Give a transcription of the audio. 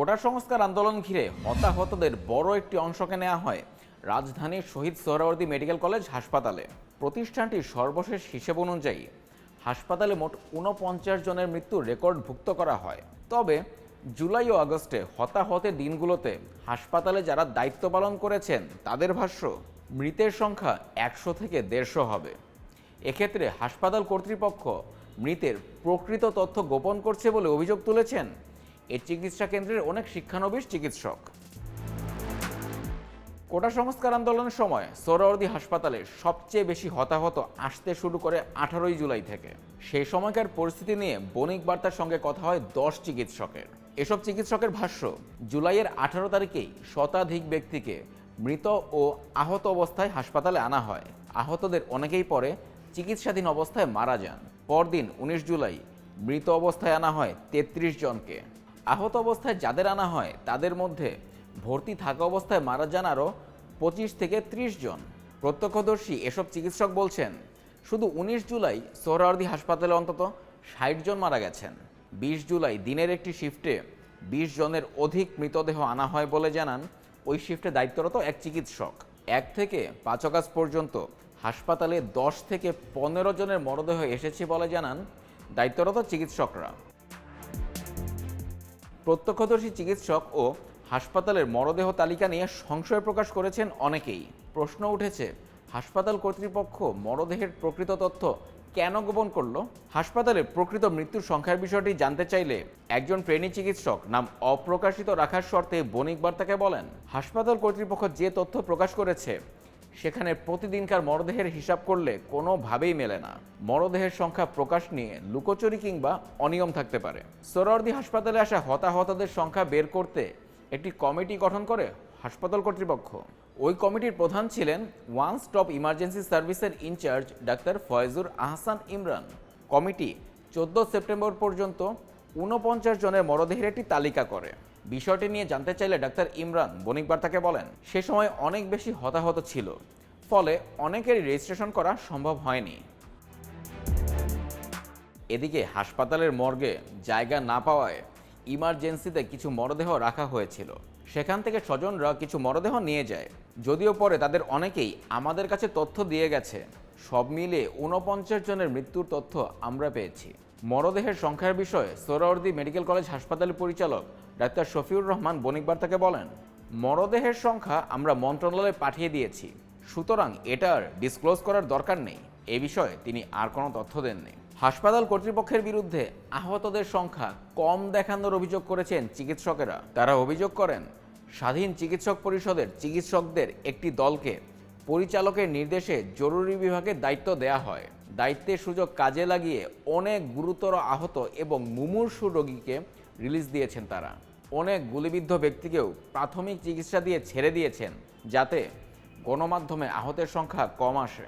কোটা সংস্কার আন্দোলন ঘিরে হতাহতদের বড় একটি অংশকে নেওয়া হয় রাজধানীর শহীদ সোহরাওয়ার্দী মেডিকেল কলেজ হাসপাতালে। প্রতিষ্ঠানটির সর্বশেষ হিসেব অনুযায়ী হাসপাতালে মোট ঊনপঞ্চাশ জনের মৃত্যুর রেকর্ড ভুক্ত করা হয়। তবে জুলাই ও আগস্টে হতাহতের দিনগুলোতে হাসপাতালে যারা দায়িত্ব পালন করেছেন, তাদের ভাষ্য মৃতের সংখ্যা একশো থেকে দেড়শো হবে। এক্ষেত্রে হাসপাতাল কর্তৃপক্ষ মৃতের প্রকৃত তথ্য গোপন করছে বলে অভিযোগ তুলেছেন এই চিকিৎসা কেন্দ্রের অনেক শিক্ষানবিশ চিকিৎসক। কোটা সংস্কার আন্দোলনের সময় সোহরাওয়ার্দী হাসপাতালে সবচেয়ে বেশি হতাহত আসতে শুরু করে আঠারোই জুলাই থেকে। সেই সময়কার পরিস্থিতি নিয়ে বণিক বার্তার সঙ্গে কথা হয় দশ চিকিৎসকের। এসব চিকিৎসকের ভাষ্য, জুলাইয়ের আঠারো তারিখেই শতাধিক ব্যক্তিকে মৃত ও আহত অবস্থায় হাসপাতালে আনা হয়। আহতদের অনেকেই পরে চিকিৎসাধীন অবস্থায় মারা যান। পরদিন উনিশ জুলাই মৃত অবস্থায় আনা হয় তেত্রিশ জনকে। আহত অবস্থায় যাদের আনা হয়, তাদের মধ্যে ভর্তি থাকা অবস্থায় মারা যান আরও পঁচিশ থেকে ত্রিশ জন। প্রত্যক্ষদর্শী এসব চিকিৎসক বলছেন, শুধু উনিশ জুলাই সোহরাওয়ার্দী হাসপাতালে অন্তত ষাট জন মারা গেছেন। বিশ জুলাই দিনের একটি শিফটে বিশ জনের অধিক মৃতদেহ আনা হয় বলে জানান ওই শিফটে দায়িত্বরত এক চিকিৎসক। এক থেকে পাঁচ অগাস্ট পর্যন্ত হাসপাতালে দশ থেকে পনেরো জনের মরদেহ এসেছে বলে জানান দায়িত্বরত চিকিৎসকরা। প্রত্যক্ষদর্শী চিকিৎসক ও হাসপাতালের মরদেহ তালিকা নিয়ে সংশয় প্রকাশ করেছেন অনেকেই। প্রশ্ন উঠেছে, হাসপাতাল কর্তৃপক্ষ মরদেহের প্রকৃত তথ্য কেন গোপন করল? হাসপাতালে প্রকৃত মৃত্যুর সংখ্যার বিষয়টি জানতে চাইলে একজন ট্রেনি চিকিৎসক নাম অপ্রকাশিত রাখার শর্তে বণিক বার্তাকে বলেন। হাসপাতাল কর্তৃপক্ষ যে তথ্য প্রকাশ করেছে সেখানে প্রতিদিনকার মরদেহের হিসাব করলে কোনোভাবেই মেলে না। মরদেহের সংখ্যা প্রকাশ নিয়ে লুকোচুরি কিংবা অনিয়ম থাকতে পারে। সোহরাওয়ার্দী হাসপাতালে আসা হতাহতদের সংখ্যা বের করতে একটি কমিটি গঠন করে হাসপাতাল কর্তৃপক্ষ। ওই কমিটির প্রধান ছিলেন ওয়ান স্টপ ইমার্জেন্সি সার্ভিসের incharge doctor Foyzur Ahsan Imran. Committee চোদ্দ সেপ্টেম্বর পর্যন্ত ঊনপঞ্চাশ জনের মরদেহের একটি তালিকা করে। বিষয়টি নিয়ে জানতে চাইলে ডাক্তার ইমরান বণিক বার্তাকে বলেন, সে সময় অনেক বেশি হতাহত ছিল, ফলে অনেকেরই রেজিস্ট্রেশন করা সম্ভব হয়নি। এদিকে হাসপাতালের মর্গে জায়গা না পাওয়ায় ইমার্জেন্সিতে কিছু মরদেহ রাখা হয়েছিল। সেখান থেকে স্বজনরা কিছু মরদেহ নিয়ে যায়। যদিও পরে তাদের অনেকেই আমাদের কাছে তথ্য দিয়ে গেছে। সব মিলে ঊনপঞ্চাশ জনের মৃত্যুর তথ্য আমরা পেয়েছি। মরদেহের সংখ্যার বিষয়ে সোহরাওয়ার্দী মেডিকেল কলেজ হাসপাতালের পরিচালক ডাক্তার শফিউর রহমান বণিক বার্তাকে বলেন, মরদেহের সংখ্যা আমরা মন্ত্রণালয়ে পাঠিয়ে দিয়েছি, সুতরাং এটার ডিসক্লোজ করার দরকার নেই। এ বিষয়ে তিনি আর কোনো তথ্য দেননি। হাসপাতাল কর্তৃপক্ষের বিরুদ্ধে আহতদের সংখ্যা কম দেখানোর অভিযোগ করেছেন চিকিৎসকেরা। তারা অভিযোগ করেন, স্বাধীন চিকিৎসক পরিষদের চিকিৎসকদের একটি দলকে পরিচালকের নির্দেশে জরুরি বিভাগে দায়িত্ব দেয়া হয়। দায়িত্বের সুযোগ কাজে লাগিয়ে অনেক গুরুতর আহত এবং মুমূর্ষু রোগীকে রিলিজ দিয়েছেন তারা। অনেক গুলিবিদ্ধ ব্যক্তিকেও প্রাথমিক চিকিৎসা দিয়ে ছেড়ে দিয়েছেন যাতে গণমাধ্যমে আহতের সংখ্যা কম আসে।